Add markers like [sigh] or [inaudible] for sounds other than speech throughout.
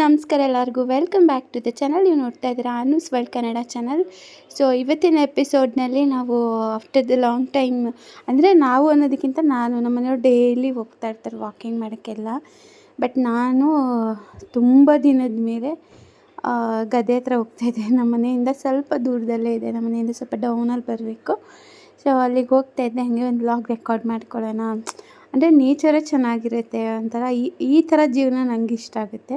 ನಮಸ್ಕಾರ ಎಲ್ಲರಿಗೂ. Welcome back to the channel ನೀವು ನೋಡ್ತಾ ಇದ್ದೀರಾ Anu's world Kannada channel so ಇವತ್ತಿನ ಎಪಿಸೋಡ್ನಲ್ಲಿ ನಾವು ಆಫ್ಟರ್ ದ ಲಾಂಗ್ ಟೈಮ್ ಅಂದರೆ ನಾವು ಅನ್ನೋದಕ್ಕಿಂತ ನಾನು ನಮ್ಮ ಮನೆಯವ್ರು ಡೈಲಿ ಹೋಗ್ತಾ ಇರ್ತಾರೆ ವಾಕಿಂಗ್ ಮಾಡೋಕ್ಕೆಲ್ಲ. ಬಟ್ ನಾನು ತುಂಬ ದಿನದ ಮೇಲೆ ಗದೆ ಹತ್ರ ಹೋಗ್ತಾಯಿದ್ದೆ ನಮ್ಮ ಮನೆಯಿಂದ ಸ್ವಲ್ಪ ದೂರದಲ್ಲೇ ಇದೆ. ನಮ್ಮ ಮನೆಯಿಂದ ಸ್ವಲ್ಪ ಡೌನಲ್ಲಿ ಬರಬೇಕು. ಸೊ ಅಲ್ಲಿಗೆ ಹೋಗ್ತಾ ಇದ್ದೆ. ಹಾಗೆ ಒಂದು ಬ್ಲಾಗ್ ರೆಕಾರ್ಡ್ ಮಾಡ್ಕೊಳ್ಳೋಣ. ಅಂದರೆ ನೇಚರೇ ಚೆನ್ನಾಗಿರುತ್ತೆ ಒಂಥರ ಈ ಈ ಥರ ಜೀವನ ನನಗೆ ಇಷ್ಟ ಆಗುತ್ತೆ.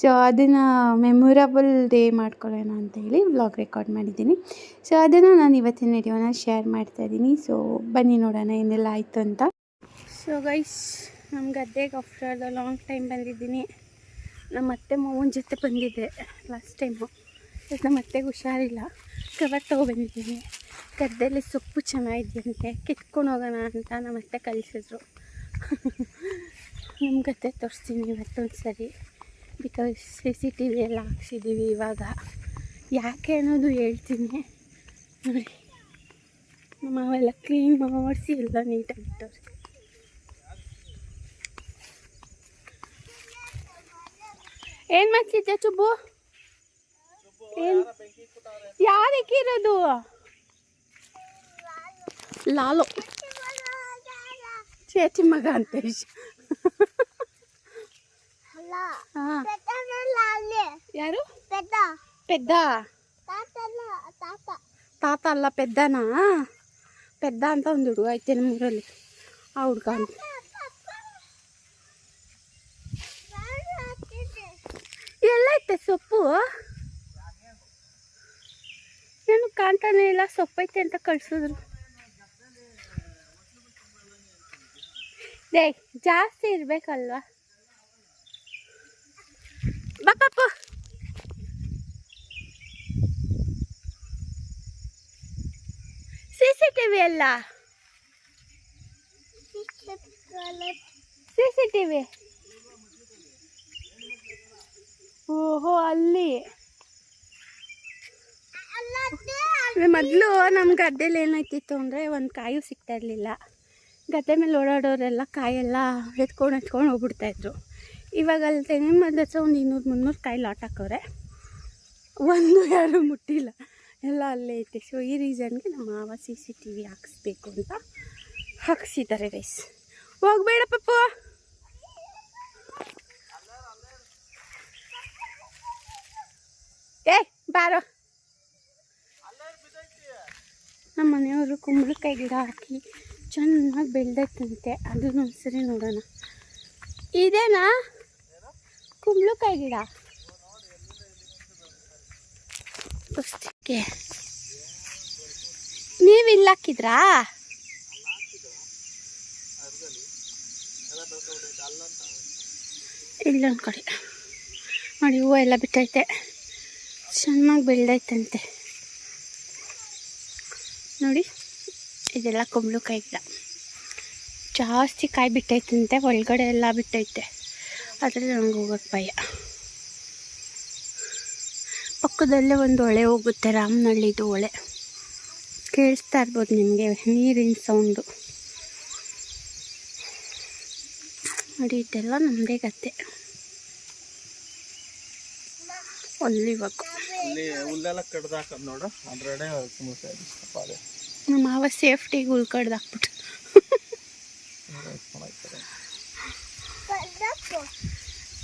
ಸೊ ಅದನ್ನು ಮೆಮೊರಬಲ್ ಡೇ ಮಾಡ್ಕೊಳ್ಳೋಣ ಅಂತ ಹೇಳಿ ವ್ಲಾಗ್ ರೆಕಾರ್ಡ್ ಮಾಡಿದ್ದೀನಿ. ಸೊ ಅದನ್ನು ನಾನು ಇವತ್ತಿನ ವಿಡಿಯೋನ ಶೇರ್ ಮಾಡ್ತಾ ಇದ್ದೀನಿ. ಸೊ ಬನ್ನಿ ನೋಡೋಣ ಏನೆಲ್ಲ ಆಯಿತು ಅಂತ. ಸೊ ಗೈಸ್ ನಮ್ಮ ಗದ್ದೆಗೆ ಆಫ್ಟರ್ ದ ಲಾಂಗ್ ಟೈಮ್ ಬಂದಿದ್ದೀನಿ. ನಮ್ಮ ಅತ್ತೆ ಮಾವನ ಜೊತೆ ಬಂದಿದ್ದೆ ಲಾಸ್ಟ್ ಟೈಮು ನಮ್ಮ ಅತ್ತೆಗೆ ಹುಷಾರಿಲ್ಲ. ಕವರ್ ತೊಗೊಬಂದಿದ್ದೀನಿ. ಗದ್ದೆಯಲ್ಲಿ ಸೊಪ್ಪು ಚೆನ್ನಾಗಿದೆಯಂತೆ. ಕಿತ್ಕೊಂಡು ಹೋಗೋಣ ಅಂತ ನಮ್ಮ ಅತ್ತೆ ಕಳಿಸಿದ್ರು. [laughs] ನಿಮ್ಮ ಗದ್ದೆ ತೋರಿಸ್ತೀನಿ ಇವತ್ತೊಂದು ಸರಿ because C C T V ಎಲ್ಲ ಹಾಕ್ಸಿದ್ದೀವಿ ಇವಾಗ. ಯಾಕೆ ಅನ್ನೋದು ಹೇಳ್ತೀನಿ. ನೋಡಿ. ನಮ್ಮ ಅವೆಲ್ಲ ಕ್ಲೀನ್ ಮಾಡಿಸಿ ಎಲ್ಲ ನೀಟಾಗಿ ತೋರಿಸಿ ಏನು ಮಾಡ್ತಿದ್ದೆ ಚುಬ್ಬು? ಏನು? ಯಾರಿಗೆ ಇರೋದು? ಲಾಲು. शेती मग आणतेस యారు? పెద్ద. పెద్ద. తాత. అల్ల పెద్దనా? పెద్ద అంత ఉందుడు అయితే మురళి. ఆవిడ కాదు. ఎల్లైతే సొప్పు? నేను కాంటానే ఇలా సొప్పు అయితే ఎంత కలుసుదురు ಡೇ ಜಾಸ್ತಿ ಇರಬೇಕಲ್ವಾ ಬಾ ಪಾಪು ಸಿ ಸಿ ಟಿ ವಿ ಅಲ್ಲ ಸಿ ಸಿ ಟಿ ವಿ ಓಹೋ ಅಲ್ಲಿ ಮೊದಲು ನಮ್ಮ ಗದ್ದೆಲಿ ಏನಾಯ್ತಿತ್ತು ಅಂದರೆ ಒಂದು ಕಾಯು ಸಿಗ್ತಾ ಇರಲಿಲ್ಲ ಗದ್ದೆ ಮೇಲೆ ಓಡಾಡೋರೆಲ್ಲ ಕಾಯೆಲ್ಲ ಎತ್ಕೊಂಡು ಎತ್ಕೊಂಡು ಹೋಗ್ಬಿಡ್ತಾಯಿದ್ರು ಇವಾಗ ಅಲ್ಲಿ ತೆಂಗಿನ ಮರದ ಹತ್ರ ಒಂದು ಇನ್ನೂರು ಮುನ್ನೂರು ಕಾಯಿ ಲಾಟ್ ಹಾಕೋರೆ. ಒಂದು ಯಾರು ಮುಟ್ಟಿಲ್ಲ. ಎಲ್ಲ ಅಲ್ಲೇ ಐತೆ ಸೊ ಈ ರೀಸನ್ಗೆ ನಮ್ಮ ಮಾವ ಸಿ ಸಿ ಟಿ ವಿ ಹಾಕಿಸ್ಬೇಕು ಅಂತ ಹಾಕ್ಸಿದ್ದಾರೆ ಗೈಸ್ ಹೋಗ್ಬೇಡ ಪಪ್ಪು. ಏ ಬಾರೋ. ನಮ್ಮ ಮನೆಯವರು ಕುಂಬಳಕಾಯಿ ಗಿಡ ಹಾಕಿ ಚೆನ್ನಾಗಿ ಬೆಳೆದೈತಂತೆ. ಅದನ್ನು ಒಂದ್ಸರಿ ನೋಡೋಣ. ಇದೇನಾ? ಕುಂಬಳಕಾಯಿ ಗಿಡ. ನೀವು ಇಲ್ಲಿ ಹಾಕಿದ್ರಾ? ಇಲ್ಲೊಂದು ಕಡೆ ನೋಡಿ, ಹೂವು ಎಲ್ಲ ಬಿಟ್ಟೈತೆ. ಚೆನ್ನಾಗಿ ಬೆಳೆದೈತಂತೆ. ನೋಡಿ. ಇದೆಲ್ಲ ಕುಂಬಳಕಾಯಿ ಗಿಡ. ಜಾಸ್ತಿ ಕಾಯಿ ಬಿಟ್ಟೈತಂತೆ, ಒಳಗಡೆ ಎಲ್ಲ ಬಿಟ್ಟೈತೆ. ಆದರೆ ನಂಗೆ ಹೋಗೋಕ್ಕೆ ಭಯ. ಪಕ್ಕದಲ್ಲೇ ಒಂದು ಹೊಳೆ ಹೋಗುತ್ತೆ ರಾಮನಹಳ್ಳಿದು ಹೊಳೆ ಕೇಳಿಸ್ತಾ ಇರ್ಬೋದು ನಿಮಗೆ ನೀರಿನ ಸೌಂಡು ನೋಡಿ, ಇದೆಲ್ಲ ನಮ್ಮದೇ ಗತ್ತೆ ಅಲ್ಲಿ ಇವಾಗ ಹುಲ್ಲೆಲ್ಲ ಕಡ್ದು ಹಾಕೋದು ನೋಡು, ಅದರಡೆ ತುಂಬ ನಮ್ಮ ಮಾವ ಸೇಫ್ಟಿಗೆ ಉಳ್ಕಡ್ದು ಹಾಕ್ಬಿಟ್ಟು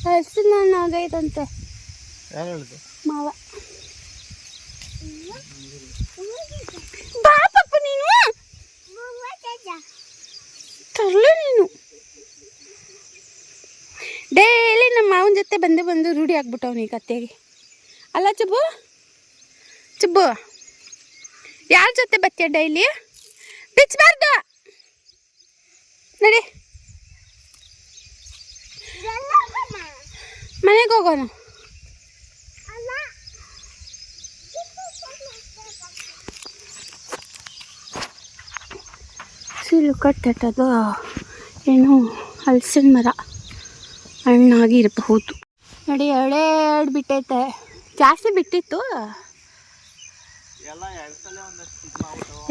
ಹಸು ನಾನು ಆಗೈತಂತೆ ಮಾವ. ಬಾ ನೀನು? ತರಲು ನೀನು. ಡೈಲಿ ನಮ್ಮ ಮಾವನ ಜೊತೆ ಬಂದು ಬಂದು ರೂಢಿ ಆಗ್ಬಿಟ್ಟವನು ಈ ಕತ್ತೆಗೆ. ಅಲ್ಲ ಚುಬ್ಬು? ಚುಬ್ಬು. ಯಾರ ಜೊತೆ ಬತ್ತೀಯ ಡೈಲಿ? ಬಿಚ್ಚಬಾರ್ದು ನಡಿ. ಮನೆಗೆ ಹೋಗೋಣ ಸಿಲು ಕಟ್ಟದು ಏನು ಹಲಸಿನ ಮರ. ಹಣ್ಣಾಗಿ ಇರಬಹುದು. ನೋಡಿ ಎರಡೇ ಎರಡು ಬಿಟ್ಟೈತೆ. ಜಾಸ್ತಿ ಬಿಟ್ಟಿತ್ತು.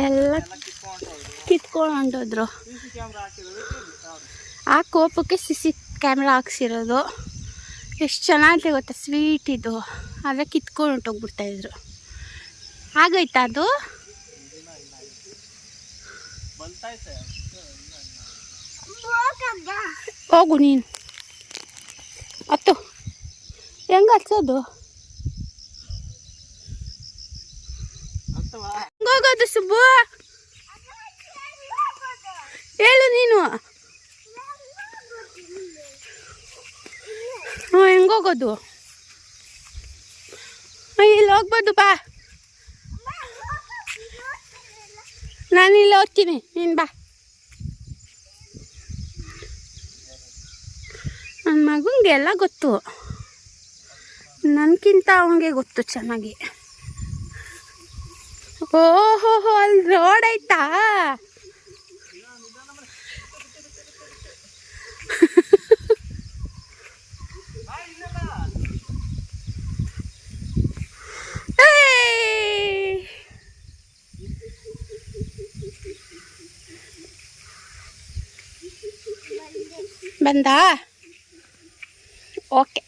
ಎಲ್ಲ ಕಿತ್ಕೊಂಡು ಹೊಂಟೋದ್ರು. ಆ ಕೋಪಕ್ಕೆ ಸಿ ಸಿ ಕ್ಯಾಮ್ರಾ ಹಾಕ್ಸಿರೋದು. ಎಷ್ಟು ಚೆನ್ನಾಗಿದೆ ಗೊತ್ತಾ ಸ್ವೀಟ್ ಇದು. ಆದರೆ ಕಿತ್ಕೊಂಡು ಹೊಂಟೋಗ್ಬಿಡ್ತಾ ಇದ್ರು. ಆಗೈತಾ ಅದು? ಹೋಗು ನೀನು. ಹತ್ತು ಹೆಂಗೆ ಹಚ್ಚೋದು? ಹೆಂಗೋಗೋದು ಸುಬ್ಬು. ಹೇಳು ನೀನು. ಹ್ಞೂ ಹೆಂಗೋಗೋದು? ಇಲ್ಲಿ ಹೋಗ್ಬೋದು ಬಾ. ನಾನು ಇಲ್ಲಿ ಹೋಗ್ತೀನಿ, ನೀನು ಬಾ. ನನ್ನ ಮಗನಿಗೆ ಎಲ್ಲ ಗೊತ್ತು. ನನಗಿಂತ ಅವನಿಗೆ ಗೊತ್ತು ಚೆನ್ನಾಗಿ. ಓಹೋ ಅಲ್ಲಿ ರೋಡ್ ಆಯ್ತಾ? ಏಯ್! ಬಂದಾ? ಓಕೆ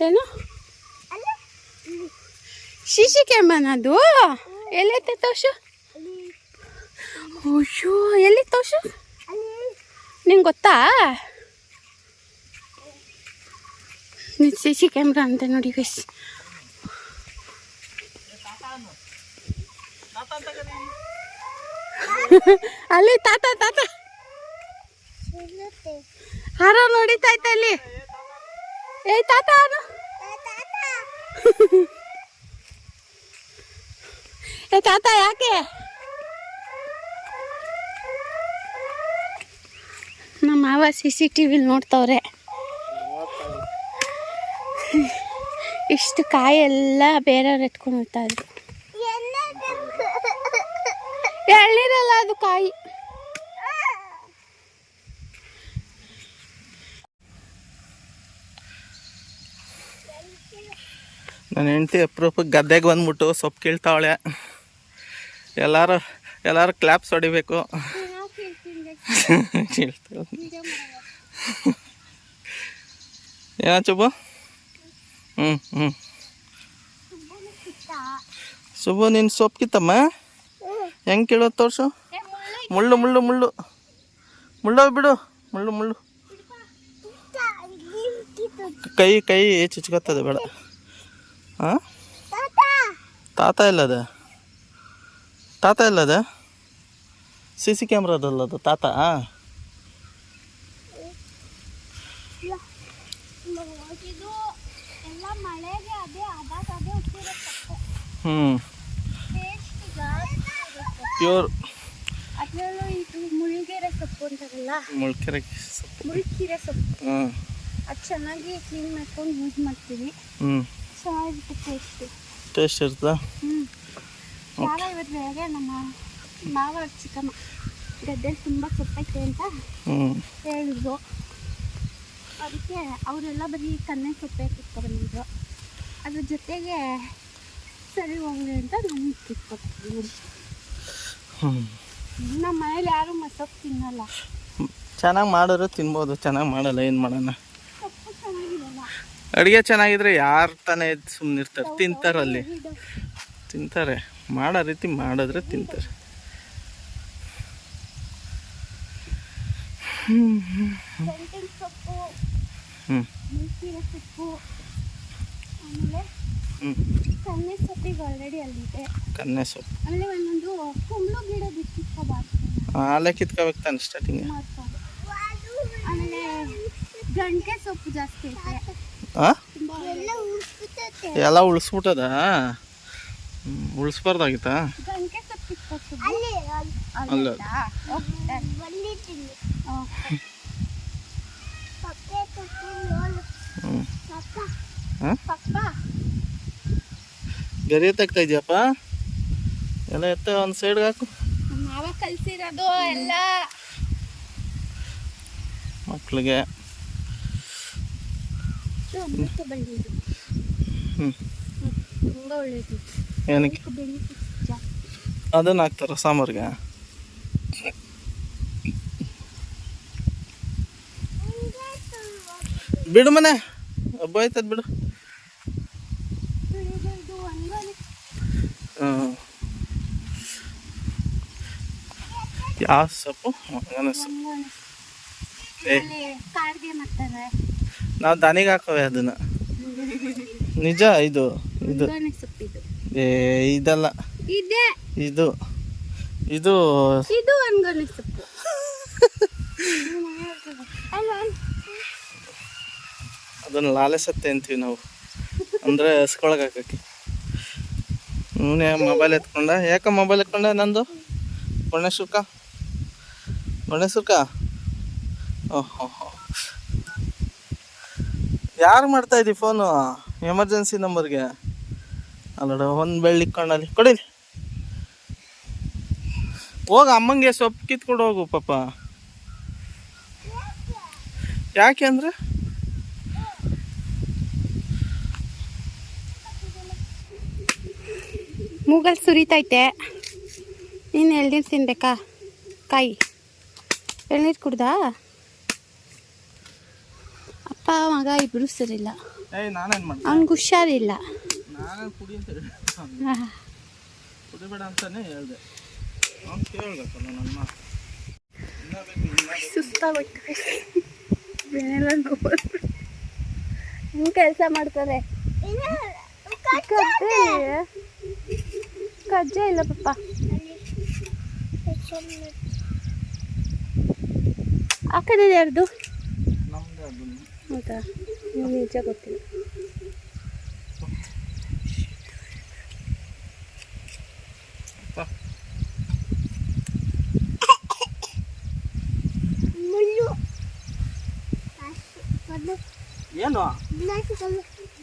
ಏನು ಶಿಶಿ ಕ್ಯಾಮನದು ಎಲ್ಲೈತೆ ತೋಷು ಅಯ್ಯೋ ಎಲ್ಲಿ ತೋಷು ನಿಂಗೆ ಗೊತ್ತಾ ಸಿ ಸಿ ಕ್ಯಾಮ್ರಾ ಅಂತ ನೋಡಿ ಗೈಸ್ ಅಲ್ಲಿ ತಾತ ತಾತ ಯಾರೋ ನೋಡಿತಾಯ್ತ ಅಲ್ಲಿ. ಏ, ತಾತ ಹಾರು. ಏ, ತಾತ, ಯಾಕೆ? ನಮ್ಮ ಮಾವ ಸಿ ಸಿ ಟಿ ವಿಲಿ ನೋಡ್ತಾವ್ರೆ. ಇಷ್ಟು ಕಾಯೆಲ್ಲ ಬೇರೆಯವ್ರು ಎತ್ಕೊಂಡು ಹೋಗ್ತಾ ಇದ್ರು. ಎಳ್ನೀರಲ್ಲ ಅದು ಕಾಯಿ. ನನ್ನ ಹೆಂಡತಿ ಅಪ್ರೂಪಕ್ಕೆ ಗದ್ದೆಗೆ ಬಂದ್ಬಿಟ್ಟು ಸೊಪ್ಪು ಕೀಳ್ತಾವಳೆ. ಎಲ್ಲರೂ ಎಲ್ಲರೂ ಕ್ಲಾಪ್ಸ್ ಹೊಡಿಬೇಕು. ಏನ ಚುಬ್ಬು ಹ್ಞೂ ಹ್ಞೂ ಶುಭು ನಿನ್ನ ಸೊಪ್ಪು ಕಿತ್ತಮ್ಮ ಹೆಂಗೆ ಕೀಳೋದು ತೋರ್ಸು? ಮುಳ್ಳು ಮುಳ್ಳು ಮುಳ್ಳು. ಮುಳ್ಳು ಬಿಡು. ಮುಳ್ಳು ಮುಳ್ಳು. ಕೈ ಕೈ ಚುಚ್ಕೊತದೆ ಬೇಡ. ಹಾಂ ತಾತ ಎಲ್ಲದ? ತಾತ ಇಲ್ಲದ ಸಿ ಸಿ ಕ್ಯಾಮ್ರಾದಲ್ಲದ ತಾತ ಹ್ಞೂ ಪ್ಯೂರ್. ಅದರಲ್ಲೂ ಇದು ಮುಳ್ಗೆರೆ ಸೊಪ್ಪು ಅಂತಾರಲ್ಲ? ಮುಳ್ಕೆರೆ ಸೊಪ್ಪು. ಮುಳ್ಕೀರೆ ಸೊಪ್ಪು. ಹ್ಞೂ ಅದು ಚೆನ್ನಾಗಿ ಕ್ಲೀನ್ ಮಾಡ್ಕೊಂಡು ಯೂಸ್ ಮಾಡ್ತೀವಿ ಹ್ಞೂ ಚೆನ್ನಾಗಿರುತ್ತೆ ಟೇಸ್ಟ್ ಟೇಸ್ಟ್ ಇರ್ತದ ಹ್ಞೂ ಯಾರೋ ಇವತ್ತು ಬೆಳಗ್ಗೆ ನಮ್ಮ ಮಾವ ಚಿಕ್ಕಮ್ಮ ಗದ್ದೆಲಿ ತುಂಬ ಸೊಪ್ಪೈತೆ ಅಂತ ಹೇಳಿದ್ರು. ಅದಕ್ಕೆ ಅವರೆಲ್ಲ ಬರೀ ಕನ್ನೆ ಸೊಪ್ಪೆ ಕಿತ್ಕೊಂಡ್ಬಂದಿದ್ರು ಅದ್ರ ಜೊತೆಗೆ ಸರಿ ಹೋಗ್ಲಿ ಅಂತ ನಾನು ಕಿತ್ಕೊತೀನಿ ನಮ್ಮ ಮನೇಲಿ ಯಾರು ಮಸೊಪ್ಪು ತಿನ್ನಲ್ಲ. ಚೆನ್ನಾಗಿ ಮಾಡಿದ್ರೆ ತಿನ್ಬೋದು ಚೆನ್ನಾಗಿ ಮಾಡಲ್ಲ ಏನು ಮಾಡೋಣ? ಅಡುಗೆ ಚೆನ್ನಾಗಿದ್ರೆ ಯಾರು ತಾನೇ ಸುಮ್ಮನೆ ಇರ್ತಾರೆ. ತಿಂತಾರಲ್ಲಿ ತಿಂತಾರೆ. ಮಾಡೋ ರೀತಿ ಮಾಡಿದ್ರೆ ತಿಂತಾರೆ. ಹ್ಞೂ ಕನ್ನೆ ಸೊಪ್ಪಿಗೆ ಆಲ್ರೆಡಿ ಅಲ್ಲಿದೆ ಕನ್ನೆ ಸೊಪ್ಪು. ಆಮೇಲೆ ಒಂದೊಂದು ಕುಂಬಳು ಗಿಡ ಬಿತ್ತಿಸ್ಕೋಬಾರ್ದು ಅಲ್ಲೇ ಕಿತ್ಕೋಬೇಕು ತಾನೆ ಸ್ಟಾರ್ಟಿಂಗ್ ಆಮೇಲೆ ಗಂಟೆ ಸೊಪ್ಪು ಜಾಸ್ತಿ ಐತೆ. ಎಲ್ಲ ಉಳಿಸ್ಬಿಟ್ಟದ? ಉಳಿಸ್ಬಾರ್ದಾಗಿತ್ತಾ? ಅಲ್ಲ. ಗರಿ ತಗ್ತಾ ಇದೆಯಪ್ಪ? ಎಲ್ಲ ಎತ್ತ ಒಂದು ಸೈಡ್ಗೆ ಹಾಕು. ಕಲ್ಸಿರೋದು ಎಲ್ಲ. ಮಕ್ಳಿಗೆ. ಇದು ಅಮೃತ ಬಳ್ಳಿ ಇದು. ಹ್ಞೂ ತುಂಬ ಒಳ್ಳೇದು. ಏನಕ್ಕೆ? ಅದನ್ನು ಹಾಕ್ತಾರ ಸಾಂಬಾರ್ಗೆ? ಬಿಡು ಮನೆ. ಬೋಯ್ತದ ಬಿಡು. ಹ್ಮ್. ಯಾವ ಸೊಪ್ಪು? ಸೊಪ್ಪು. ಏ. ನಾವು ದನಿಗೆ ಹಾಕೋವೆ ಅದನ್ನ. ನಿಜ ಇದು ಇದು. ಏ ಇದಲ್ಲ. ಇದೆ. ಇದು ಇದು. ಅದನ್ನ ಲಾಲೆ ಸತ್ತೆ ಅಂತೀವಿ ನಾವು. ಅಂದ್ರೆ ಹಸ್ಕೊಳಗೆ ಹಾಕಕ್ಕೆ. ಇವನೇ ಮೊಬೈಲ್ ಎತ್ಕೊಂಡ? ಯಾಕ ಮೊಬೈಲ್ ಎತ್ಕೊಂಡ ನಂದು? ಗಣೇಶುಕ ಗಣೇಶುಕ ಓಹೋ. ಯಾರು ಮಾಡ್ತಾ ಇದ್ದೀವಿ ಫೋನು ಎಮರ್ಜೆನ್ಸಿ ನಂಬರ್ಗೆ ಅಲ್ಲಡ, ಒಂದು ಬೆಳ್ಳಿ ಕಣ್ಣಲ್ಲಿ. ಕೊಡಿ. ಹೋಗ ಅಮ್ಮಂಗೆ ಸೊಪ್ಪು ಕಿತ್ಕೊಂಡು ಹೋಗು, ಪಾಪ. ಯಾಕೆ ಅಂದ್ರೆ? ಮೂಗಲ್ ಸುರಿತೈತೆ. ನೀನು ಎಳ್ನೀರು ತಿನ್ಬೇಕಾ? ಕಾಯಿ. ಎಳ್ನೀರು ಕುಡ್ದಾ ಅಪ್ಪ ಮಗ ಇಬ್ಬರು ಸರಿಲ್ಲ ಏಯ್ ನಾನೇನು ಮಾಡ್ತೀನಿ ಅವ್ನಿಗೆ ಹುಷಾರಿಲ್ಲ ನಾನೇನು ಕುಡಿ ಅಂತ ಹೇಳಿ ಆಹ್. ಕುಡಿಬೇಡ ಅಂತಾನೆ ಹೇಳ್ದೆ ಅವ್ನು ಕೇಳ್ಬೇಕಲ್ಲ ನನ್ನ ಮಗ ಇಬ್ರು ಸರಿಲ್ಲ ಅವ್ನಿಗೆ ಹುಷಾರಿಲ್ಲ. ಸುಸ್ತಾಗೋಯ್ತು ಹೆಂಗೆ ಕೆಲಸ ಮಾಡ್ತಾರೆ? ಕಜ್ಜೆ. ಇಲ್ಲ ಪಪ್ಪ. ಆ ಕಡೆ ಯಾರ್ದು? ಅದು ಹೌದಾ? ನೀವು ನಿಜ ಗೊತ್ತಿಲ್ಲ. ಏನು?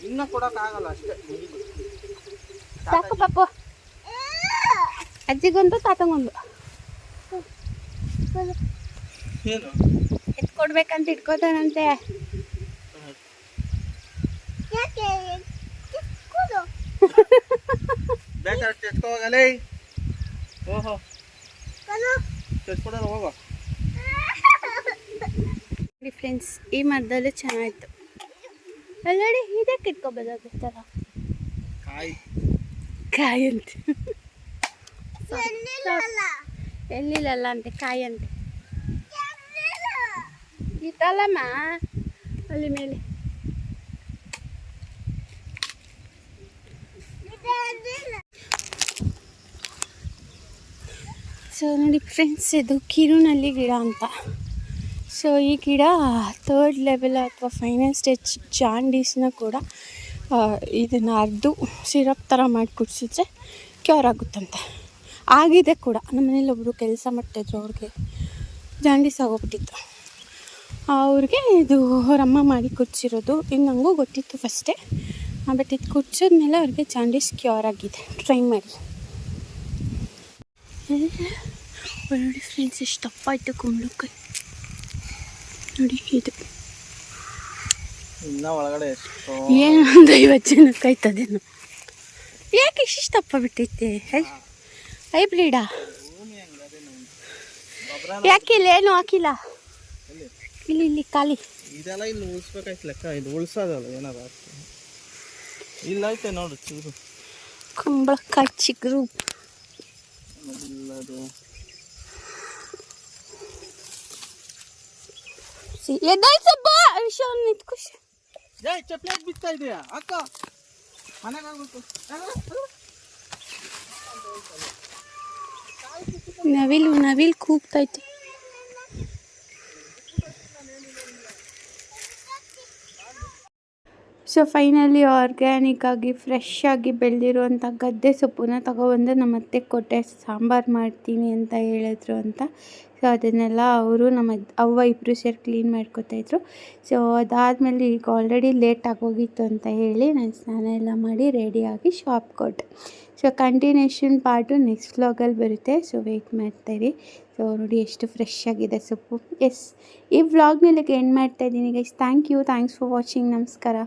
ಇನ್ನ ಕೊಡೋಕ್ಕಾಗಲ್ಲ ಅಷ್ಟೇ. ಸಾಕು ಪಾಪು. ಅಜ್ಜಿಗೊಂದು ತಾತಂಗೊಂದು. ಏನು? ಎತ್ಕೊಡ್ಬೇಕಂತ ಇಟ್ಕೋತಾನಂತೆ. ಬೇಕಾದ್ರೆ ಎತ್ಕೋಗಲೇ ಓಹೋ ಎತ್ಕೊಡಲ್ಲ ಹೋಗೋ. ಫ್ರೆಂಡ್ಸ್ ಈ ಮರದಲ್ಲೂ ಚೆನ್ನಾಗಿತ್ತು. ಅಲ್ಲಡಿ ಇದಕ್ಕೆ ಇಟ್ಕೋಬೋದಾಗುತ್ತಲ್ಲ ಕಾಯಿ. ಕಾಯಿ ಅಂತ. ಎಲ್ಲಿಲ್ಲಲ್ಲ? ಅಂತೆ ಕಾಯಿ ಅಂತೆ. ಇತ್ತಲ್ಲಮ್ಮ? ಅಲ್ಲಿ ಮೇಲೆ. ಸೊ ನೋಡಿ ಫ್ರೆಂಡ್ಸ್ ಇದು ಕಿರುನಲ್ಲಿ ಗಿಡ ಅಂತ. ಸೊ ಈ ಗಿಡ ಥರ್ಡ್ ಲೆವೆಲ್ ಅಥವಾ ಫೈನಲ್ ಸ್ಟೇಜ್ ಜಾಂಡೀಸ್ನ ಕೂಡ ಇದನ್ನು ಅರ್ದು ಸಿರಪ್ ಥರ ಮಾಡಿ ಕುಡಿಸಿದ್ರೆ ಕ್ಯೂರ್ ಆಗುತ್ತಂತೆ. ಆಗಿದೆ ಕೂಡ. ನಮ್ಮ ಮನೇಲಿ ಒಬ್ಬರು ಕೆಲಸ ಮಾಡ್ತಾಯಿದ್ರು ಅವ್ರಿಗೆ. ಜಾಂಡೀಸ್ ಆಗೋಗ್ಬಿಟ್ಟಿತ್ತು. ಅವ್ರಿಗೆ ಇದು ಅವರಮ್ಮ ಮಾಡಿ ಕುಡ್ಸಿರೋದು. ಇನ್ನು ನನಗೂ ಗೊತ್ತಿತ್ತು ಫಸ್ಟೇ. ಬಟ್ ಇದು ಕುಡ್ಸಿದ್ಮೇಲೆ ಅವ್ರಿಗೆ ಜಾಂಡೀಸ್ ಕ್ಯೂರ್ ಆಗಿದೆ. ಟ್ರೈ ಮಾಡಿ. ನೋಡಿ ಫ್ರೆಂಡ್ಸ್ ಎಷ್ಟು ದಪ್ಪ ಆಯಿತು ಕುಂಬಳಕಾಯಿ ನೋಡಿ ಇದು. ಇನ್ನ ಒಳಗಡೆ ಏನು ಒಂದು ಐವತ್ತು ಜನಕ್ಕೆ ಆಯ್ತದೇನು. ಯಾಕೆ ಇಷ್ಟು ದಪ್ಪ ಬಿಟ್ಟೈತೆ ಹೈ ಹೈಬ್ರಿಡಾ ಯಾಕೆ ಇಲ್ಲ ಏನು ಹಾಕಿಲ್ಲ? ಇಲ್ಲಿ ಇಲ್ಲಿ ಖಾಲಿ. ಇದೆಲ್ಲ ಇಲ್ಲಿ ಉಳಿಸ್ಬೇಕಾಯ್ತು ಲೆಕ್ಕ. ಇದು ಉಳ್ಸೋದಲ್ಲ ಏನಾರ. ಇಲ್ಲ ಐತೆ ನೋಡು ಚಿಗುರು ಕುಂಬಳಕಾಯಿ ಚಿಗುರು. ಇಲ್ಲ ಅದು ಎದ್ದಾಯ್ತಪ್ಪ ವಿಷಯ ನಿಂತ್ಕುಷ್ ಏ ಚಪ್ಲೇಟ್ ಬಿತ್ತಾ ಇದೆಯಾ ಅಕ್ಕ ಮನೆಗೆ ಆಗ್ಬೇಕು ನವಿಲು ನವಿಲು ಕೂಗ್ತೈತೆ ಸೊ ಫೈನಲಿ ಆರ್ಗ್ಯಾನಿಕ್ ಆಗಿ, ಫ್ರೆಶ್ ಆಗಿ ಬೆಳೆದಿರುವಂಥ ಗದ್ದೆ ಸೊಪ್ಪನ್ನ ತಗೊಬಂದು ನಮ್ಮ ಅತ್ತೆ ಕೊಟ್ಟೆ, ಸಾಂಬಾರು ಮಾಡ್ತೀನಿ ಅಂತ ಹೇಳಿದ್ರು ಅಂತ. ಸೊ ಅದನ್ನೆಲ್ಲ ಅವರು ನಮ್ಮ ಅವ್ವ ಇಬ್ಬರು ಸೇರಿ ಕ್ಲೀನ್ ಮಾಡ್ಕೊತಾಯಿದ್ರು ಸೊ ಅದಾದಮೇಲೆ ಈಗ ಆಲ್ರೆಡಿ ಲೇಟ್ ಆಗೋಗಿತ್ತು ಅಂತ ಹೇಳಿ ನಾನು ಸ್ನಾನ ಎಲ್ಲ ಮಾಡಿ ರೆಡಿಯಾಗಿ ಶಾಪ್ ಕೊಟ್ಟೆ. ಸೊ ಕಂಟಿನ್ಯೂಷನ್ ಪಾರ್ಟು ನೆಕ್ಸ್ಟ್ ವ್ಲಾಗಲ್ಲಿ ಬರುತ್ತೆ. ಸೊ ವೆಯ್ಟ್ ಮಾಡ್ತಾಯಿರಿ ಸೊ ನೋಡಿ ಎಷ್ಟು ಫ್ರೆಶ್ ಆಗಿದೆ ಸೊಪ್ಪು. ಎಸ್ ಈ ವ್ಲಾಗ್ನ ಇಲ್ಲಿಗೆ ಎಂಡ್ ಮಾಡ್ತಾಯಿದ್ದೀನಿ guys thank you thanks for watching ನಮಸ್ಕಾರ.